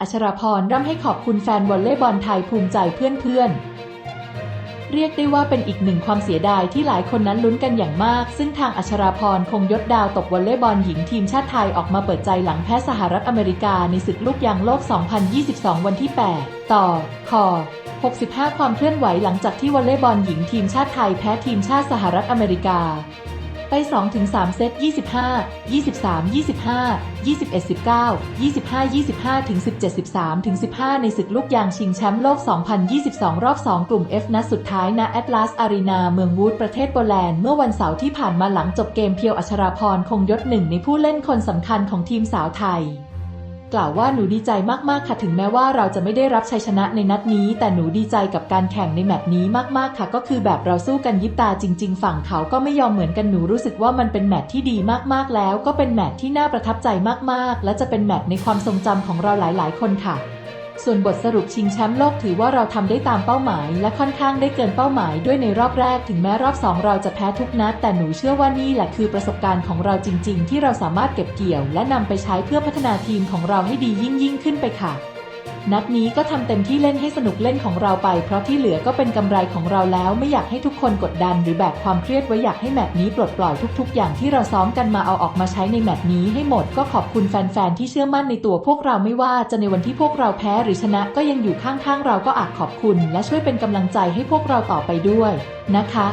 อัชราพรร่ำให้ขอบคุณแฟนวอลเลย์บอลไทยภูมิใจเพื่อนๆ เรียกได้ว่าเป็นอีกหนึ่งความเสียดายที่หลายคนนั้นลุ้นกันอย่างมาก ซึ่งทางอัชราพรคงยศดาวตกวอลเลย์บอลหญิงทีมชาติไทยออกมาเปิดใจหลังแพ้สหรัฐอเมริกาในศึกลูกยางโลก 2022 วันที่ 8 ต่อคอ65 ความเคลื่อนไหวหลังจากที่วอลเลย์บอลหญิงทีมชาติไทยแพ้ทีมชาติสหรัฐอเมริกา ไป 2-3 เซต 25 23 25 21 19 25 25 ถึง 17 13 ถึง 15 ในศึกลูกยางชิงแชมป์โลก 2022 รอบ 2 กลุ่ม F นัดสุดท้ายณแอตลาสอารีนาเมืองวูดประเทศโปแลนด์เมื่อวันเสาร์ที่ผ่านมาหลังจบเกมเพียวอัชราพรคงยศหนึ่งในผู้เล่นคนสำคัญของทีมสาวไทย กล่าวว่าหนูดีใจมากๆค่ะถึงแม้ว่าเราจะไม่ได้รับชัยชนะในนัดนี้ แต่หนูดีใจกับการแข่งในแมตช์นี้มากๆค่ะ ก็คือแบบเราสู้กันยิบตาจริง ๆ ฝั่งเขาก็ไม่ยอมเหมือนกันหนูรู้สึกว่ามันเป็นแมตช์ที่ดีมากๆแล้ว ก็เป็นแมตช์ที่น่าประทับใจมากๆ และจะเป็นแมตช์ในความทรงจำของเราหลาย ๆ คนค่ะ ส่วนบทสรุปชิงแชมป์โลกถือว่าเราทำได้ตามเป้าหมาย และค่อนข้างได้เกินเป้าหมายด้วยในรอบแรกถึงแม้รอบ 2 เราจะแพ้ทุกนัด แต่หนูเชื่อว่านี่แหละคือประสบการณ์ของเราจริง ๆ ที่เราสามารถเก็บเกี่ยว และนำไปใช้เพื่อพัฒนาทีมของเราให้ดียิ่งยิ่งขึ้นไปค่ะ นัดนี้ก็ทำเต็มที่เล่นให้สนุกเล่นของเราไป เพราะที่เหลือก็เป็นกำไรของเราแล้วไม่อยากให้ทุกคนกดดัน หรือแบกความเครียดไว้อยากให้แมตช์นี้ปลดปล่อยทุก ๆ อย่างที่เราซ้อมกันมาเอาออกมาใช้ในแมตช์นี้ให้หมดก็ขอบคุณแฟนๆที่เชื่อมั่นในตัวพวกเราไม่ว่าจะในวันที่พวกเราแพ้หรือชนะก็ยังอยู่ข้างๆเราก็อาจขอบคุณ และช่วยเป็นกำลังใจให้พวกเราต่อไปด้วยนะคะ